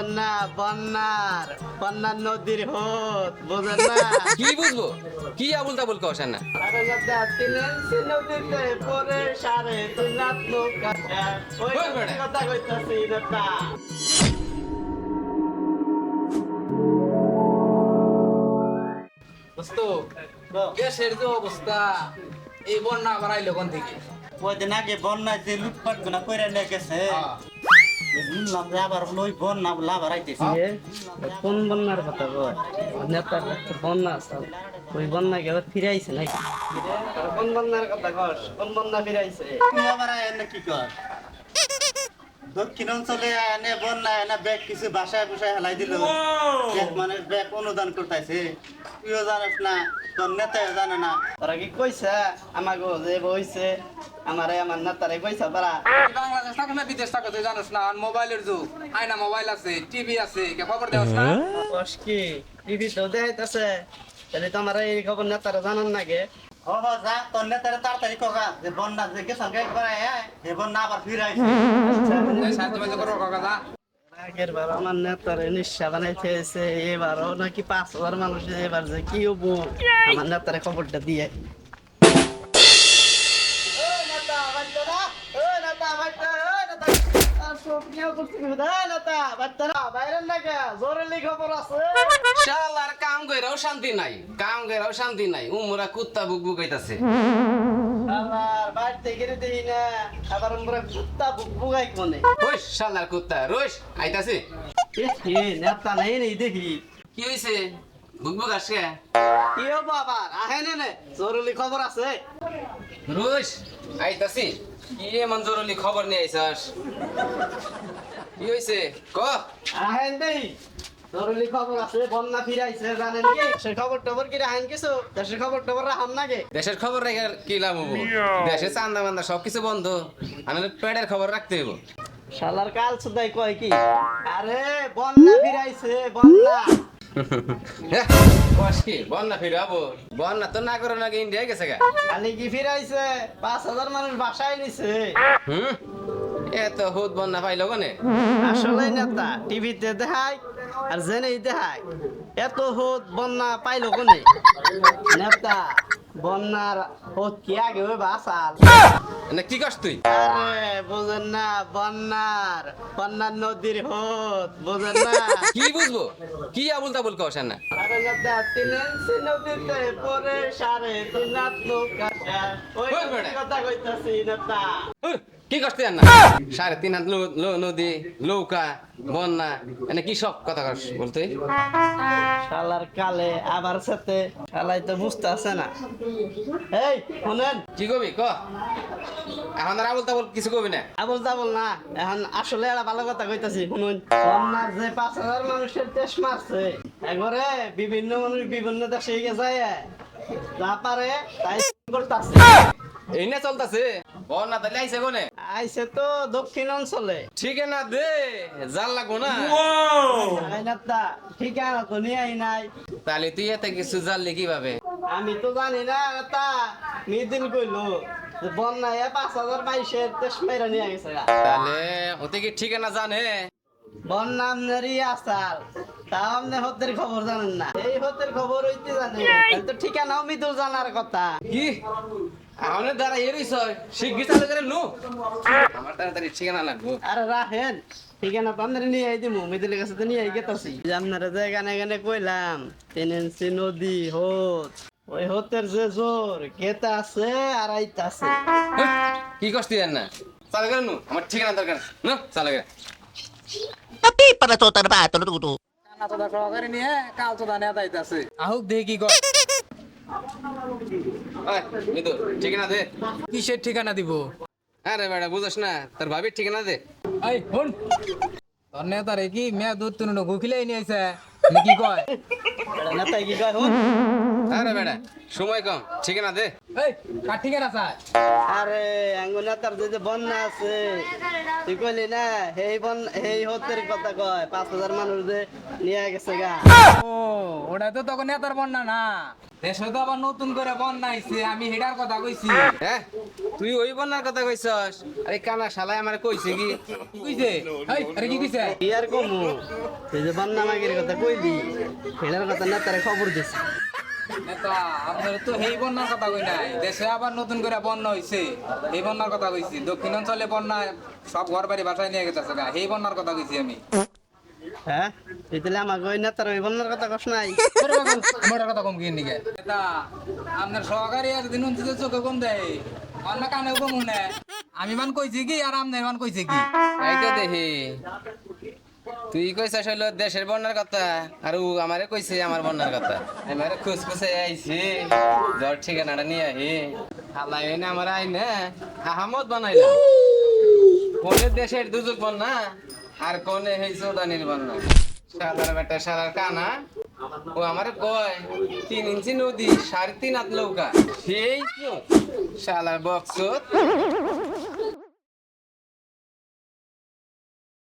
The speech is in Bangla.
বোঝেন না বন্যার বন্যার নদীর হোত বোঝেন না? কি বুঝব? কি আবুল তাবুল কষেন না আরে দাদা তিন ইঞ্চি নদীতে পরে সাড়ে তিন হাত নৌকা ওই। কথা কইতাছি দাদা। দোস্ত দেশের যে অবস্থা এই বন্যা আবার আইলো কোন থেকে? কয়দিন আগে বন্যায় যে লুটপাট গুনা করে নিয়ে গেছে। কোন বন্যার কথা বল নেতার একটা বন্যা আছে। ওই বন্যা নাকি? কোন বন্যার কথা কস কোন বন্যা ফিরে আইছে তুই আবার আয় না কি কর? দক্ষিণ অঞ্চলে এনে বন্যা এনে ব্যাগ কিছু বাসায় বসায় হেলাই দিল। এক মানুষ ব্যাগ অনুদান করতেছে তুইও জানিস না তোর নেতাও জানে না। তোরা কি কইছে? আমাকে যে বইছে। আমারে আমার নেতারে কইছে তারা বাংলাদেশ থাকো না বিদেশ থাকো তুই জানোস না আর মোবাইলের যুগ। আয়না মোবাইল আছে টিভি আছে কে খবর দেওয়াস না? কস কি টিভি তো দেখাইতেছে। তাহলে তো আমার এই খবর নেতারা জানান নাকি হ হ যা তোর নেতারে তাড়াতাড়ি কগা যে বন্যা যে গেছে গেট করে সে বন্যা আবার ফিরে আইছে সাহায্য মাঝে করো কাকা আগের বার আমার নেতারে নিঃশ্বা বানাইতেছে এবারও নাকি পাঁচ হাজার মানুষ এবার যে কি হব? আমার নেতারে খবরটা দিয়ে। শালার কাম কইরাও শান্তি নাই কাম কইরাও শান্তি নাই উমরা কুত্তা বুক বুকাইতাছে আবার বাড়িতে গেলে না আবার আমরা কুত্তা বুক বুগাই কোনে ওই শালার কুত্তা রোশ আইতাছে। দেখি নেতা নেই নেই দেখি। কি হইছে? বুক বুক আসে? কি হব আবার আহে নে নে জরুরি খবর আছে। রোশ আইতাছি কি এমন জরুরি খবর নিয়ে আইছাস কি হইছে ক? আহেন দেই জরুরি খবর আছে বন্যা ফিরাইছে জানেন কি সে খবর টবর কি রাহেন কিছু? দেশের খবর টবর রাহান নাগে দেশের খবর রেখে কি লাভ হব? দেশে চান্দা মান্দা সবকিছু বন্ধ। আমি পেটের খবর রাখতে হইব। শালার কাল সুদাই কয় কি? আরে বন্যা ফিরাইছে বন্যা। কি বন্যা ফিরাবো বন্যা তো না করো নাকি ইন্ডিয়া গেছে গা। খালি কি ফিরাইছে? পাঁচ হাজার মানুষ বাসায় নিছে। হুম? এত হুদ বন্যা পাইলো কোনে আসলে নেতা টিভিতে দেখায় আর জেনেই দেখায়। এত হুদ বন্যা পাইলো কোনে নেতা বন্যার ও কি আগে ওই বাসাল না কি কস তুই? আরে বুঝেন না বন্যার বন্যার নদীর হোত বুঝেন না। কি বুঝব? কি আবুল তাবুল কস না আরে নেতা তিন ইঞ্চি নদীতে পরে সাড়ে তিন হাত নৌকা ওই ওই কথা কইতাছি নেতা কি কষ্ট না? সাড়ে তিন হাত নদী নৌকা বন্যা এনে কি সব কথা কস বলতে শালার কালে আবার সাথে শালাই তো বুঝতে আছে না। এই শুনেন। কি কবি? ক। এখন আর আবুল তাবুল কিছু কবি না? আবল তাবল না এখন আসলে একটা ভালো কথা কইতাছি শুনুন। বন্যার যে পাঁচ হাজার মানুষের দেশ মারছে একবারে বিভিন্ন মানুষ বিভিন্ন দেশে যা পারে তাই করতেছে। এই না চলতেছে। বন্যা তাহলে আইসে কোনে? আইছে তো দক্ষিণ অঞ্চলে। ঠিক না দে জাল লাগবো না। আই নেতা ঠিকানা তো নিয়ে আই নাই। তাহলে তুই এতে কিছু জানলি কীভাবে? আমি তো জানি না নেতা মিদিন কইলো বন্যায় পাঁচ হাজার বাইশের দেশ মেরে নিয়ে গেছে। তাহলে ওতে কি ঠিকানা জানে? বন্যা আপনারই আসাল তাও আপনি হতের খবর জানেন না। এই হতের খবর হইতে জানে তাহলে তো ঠিকানাও মিদুল জানার কথা। কি? আমাদের দ্বারা এরই সয় শিগগির চালু করে নু। আমার তাড়াতাড়ি ঠিকানা লাগবো। আরে রাখেন ঠিকানা তো আপনার নিয়ে আই দিমু মিদুলের কাছে তো নিয়ে আই গেতাছি। আপনারা যে গানে গানে কইলাম টেনেন্সি নদী হোত ওই হতের যে জোর কেতা আছে আর আইতাছে। হ্যাঁ, কি কষ্ট দেন না চালু করে নু আমার ঠিকানা দরকার নু চালু করে। pada tuh terbatas tuh tuh. কানা তো দেখো করে নিয়ে কাল তো দানে আইতাছে। আহুক দেখি কি কয় ওই মিতু ঠিকানা দে। কিসের ঠিকানা দিব? আরে না তোর ভাবির ঠিকানা দে। এই তোর কি মেয়া দুধ তুন গুখিলাই নিয়ে আইছে? কি কয়? নেতাই কি কয় হুন? আরে বেটা সময় কম ঠিকানা দে। এই কার ঠিকানা চাই? আরে আঙ্গুনা তার যে বন্যা আছে তুই কইলি না সেই বন সেই হতের কথা কয় পাঁচ হাজার মানুষ যে নিয়ে গেছে গা। ও ওটা তো তখন নেতার বন্যা না। দেশে তো আবার নতুন করে বন্যা আইছে আমি হেডার কথা কইছি। হ্যাঁ? তুই ওই বন্যার কথা কইছস? আরে কানা শালাই আমার কইছে কি? কি কইছে? এই আরে কি কইছে? কি কমু? তুই যে বন্যা মাগির কথা কইলি সেটার কথা না খবর দিছে। নেতা আপনার তো এই বন্যার কথা কই নাই। দেশে আবার নতুন করে বন্যা হইছে। এই বন্যার কথা কইছি। দক্ষিণ অঞ্চলে বন্যা সব ঘর বাড়ি বাসায় নিয়ে গেছে গা। এই বন্যার কথা কইছি আমি। হ্যাঁ? তুই তাহলে আমাকে ওই নেতার ওই বন্যার কথা কস নাই। আরে কথা কম কিন নিকে নেতা আপনার সহকারী আর দিন অন্তিতে চোখে কম দেয়। অন্য কানে কম শুনে আমি মান কইছি কি আর আমনে মান কইছে কি? এই তো দেখি। তুই কইছস হইল দেশের বন্যার কথা আর ও আমারে কইছে আমার বন্যার কথা। আমারে খুশ খুশে আইছি জ্বর ঠিকানাটা নিয়ে আহি। হালাই না আমার আই না আহমদ বানাইলাম। কোনে দেশের দুজক বন্যা? আর কোনে হেই নির্বাণ না সাদার বেটা সাদার কানা। ও আমার কয়, তিন ইঞ্চি নদী, সাড়ে তিন হাত নৌকা। সেই শালার বক্স